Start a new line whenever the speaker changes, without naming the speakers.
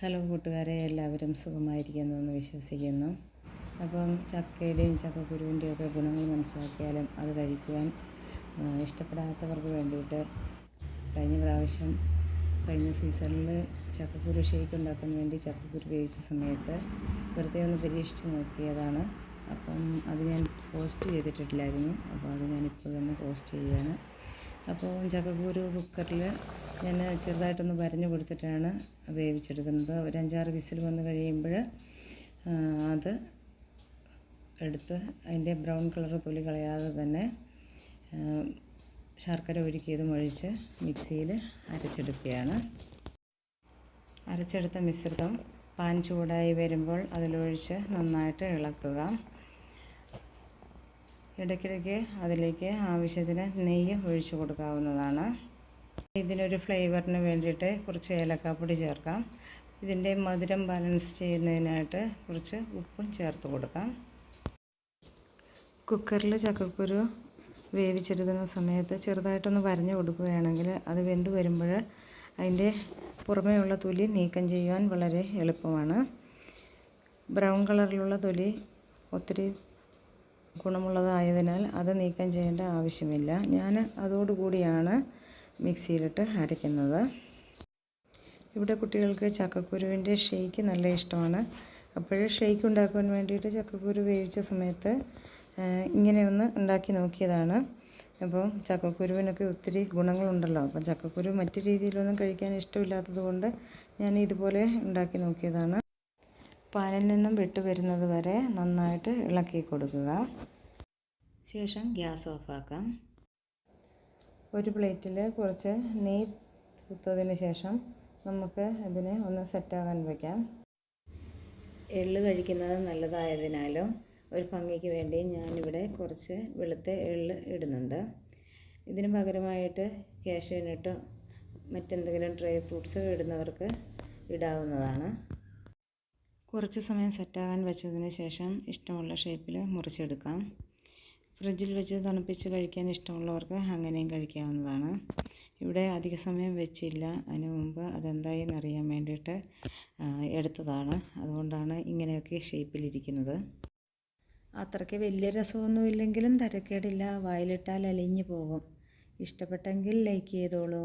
Hello കൂട്ടുകാരെ എല്ലാവരും സുഖമായിരിക്കുന്നു എന്ന് വിശ്വസിക്കുന്നു. അപ്പം ചക്കയുടെയും ചക്കക്കുരുവിന്റെയും ഒക്കെ ഗുണങ്ങൾ മനസ്സിലാക്കിയാലും അത് കഴിക്കുവാൻ ഇഷ്ടപ്പെടാത്തവർക്ക് വേണ്ടിയിട്ട് കഴിഞ്ഞ പ്രാവശ്യം കഴിഞ്ഞ സീസണിൽ ചക്കക്കുരു ഷേക്ക് ഉണ്ടാക്കാൻ വേണ്ടി ചക്കക്കുരു ഉപയോഗിച്ച സമയത്ത് വെറുതെ ഒന്ന് പരീക്ഷിച്ച് നോക്കിയതാണ്. അപ്പം അത് ഞാൻ പോസ്റ്റ് ചെയ്തിട്ടില്ലായിരുന്നു. അപ്പോൾ അത് തന്നെ പോസ്റ്റ് ചെയ്യുകയാണ്. അപ്പോൾ ചക്കക്കുരു കുക്കറിൽ ഞാൻ ചെറുതായിട്ടൊന്ന് വരഞ്ഞു കൊടുത്തിട്ടാണ് വേവിച്ചെടുക്കുന്നത്. ഒരു അഞ്ചാറ് വിസിൽ വന്ന് കഴിയുമ്പോൾ അത് എടുത്ത് അതിന്റെ ബ്രൗൺ കളർ തൊലി കളയാതെ തന്നെ ശർക്കര ഒരുക്കിയതും ഒഴിച്ച് മിക്സിയിൽ അരച്ചെടുക്കുകയാണ്. അരച്ചെടുത്ത മിശ്രിതം പാൻ ചൂടായി വരുമ്പോൾ അതിലൊഴിച്ച് നന്നായിട്ട് ഇളക്കുക. ഇടയ്ക്കിടയ്ക്ക് അതിലേക്ക് ആവശ്യത്തിന് നെയ്യ് ഒഴിച്ചു കൊടുക്കാവുന്നതാണ്. ഇതിനൊരു ഫ്ലേവറിന് വേണ്ടിയിട്ട് കുറച്ച് ഏലക്കാപ്പൊടി ചേർക്കാം. ഇതിന്റെ മധുരം ബാലൻസ് ചെയ്യുന്നതിനായിട്ട് കുറച്ച് ഉപ്പും ചേർത്ത് കൊടുക്കാം. കുക്കറിൽ ചക്കക്കുരു വേവിച്ചെടുക്കുന്ന സമയത്ത് ചെറുതായിട്ടൊന്ന് വരഞ്ഞു കൊടുക്കുകയാണെങ്കിൽ അത് വെന്ത് വരുമ്പോൾ അതിന്റെ പുറമേയുള്ള തൊലി നീക്കം ചെയ്യുവാൻ വളരെ എളുപ്പമാണ്. ബ്രൗൺ കളറിലുള്ള തൊലി ഒത്തിരി ഗുണമുള്ളതായതിനാൽ അത് നീക്കം ചെയ്യേണ്ട ആവശ്യമില്ല. ഞാൻ അതോടുകൂടിയാണ് മിക്സിയിലിട്ട് അരയ്ക്കുന്നത്. ഇവിടെ കുട്ടികൾക്ക് ചക്കക്കുരുവിന്റെ ഷെയ്ക്ക് നല്ല ഇഷ്ടമാണ്. അപ്പോൾ ഷെയ്ക്ക് ഉണ്ടാക്കാൻ വേണ്ടിയിട്ട് ചക്കക്കുരു വേവിച്ച സമയത്ത് ഇങ്ങനെ ഒന്ന് ഉണ്ടാക്കി നോക്കിയതാണ്. അപ്പം ചക്കക്കുരുവിനൊക്കെ ഒത്തിരി ഗുണങ്ങളുണ്ടല്ലോ. അപ്പം ചക്കക്കുരു മറ്റു രീതിയിലൊന്നും കഴിക്കാൻ ഇഷ്ടമില്ലാത്തത് കൊണ്ട് ഞാൻ ഇതുപോലെ ഉണ്ടാക്കി നോക്കിയതാണ്. പാനിൽ നിന്നും വിട്ടു വരുന്നത് വരെ നന്നായിട്ട് ഇളക്കി കൊടുക്കുക. ശേഷം ഗ്യാസ് ഓഫാക്കാം. ഒരു പ്ലേറ്റിൽ കുറച്ച് നെയ്യ് കുത്തതിന് ശേഷം നമുക്ക് ഇതിനെ ഒന്ന് സെറ്റാകാൻ വയ്ക്കാം എള്ള് കഴിക്കുന്നത് നല്ലതായതിനാലും ഒരു ഭംഗിക്ക് വേണ്ടി ഞാനിവിടെ കുറച്ച് വെളുത്ത എള്ള് ഇടുന്നുണ്ട്. ഇതിന് പകരമായിട്ട് കാഷ്യൂനട്ടോ മറ്റെന്തെങ്കിലും ഡ്രൈ ഫ്രൂട്ട്സ് ഇടുന്നവർക്ക് ഇടാവുന്നതാണ്. കുറച്ച് സമയം സെറ്റാകാൻ വെച്ചതിന് ശേഷം ഇഷ്ടമുള്ള ഷേപ്പിൽ മുറിച്ചെടുക്കാം. ഫ്രിഡ്ജിൽ വെച്ച് തണുപ്പിച്ച് കഴിക്കാൻ ഇഷ്ടമുള്ളവർക്ക് അങ്ങനെയും കഴിക്കാവുന്നതാണ്. ഇവിടെ അധിക സമയം വെച്ചില്ല. അതിന് മുമ്പ് അതെന്തായെന്ന് അറിയാൻ വേണ്ടിയിട്ട് എടുത്തതാണ്. അതുകൊണ്ടാണ് ഇങ്ങനെയൊക്കെ ഷേപ്പിലിരിക്കുന്നത് അത്രയ്ക്ക് വലിയ രസമൊന്നുമില്ലെങ്കിലും തരക്കേടില്ല. വായിലിട്ടാൽ അലിഞ്ഞു പോകും. ഇഷ്ടപ്പെട്ടെങ്കിൽ ലൈക്ക് ചെയ്തോളൂ.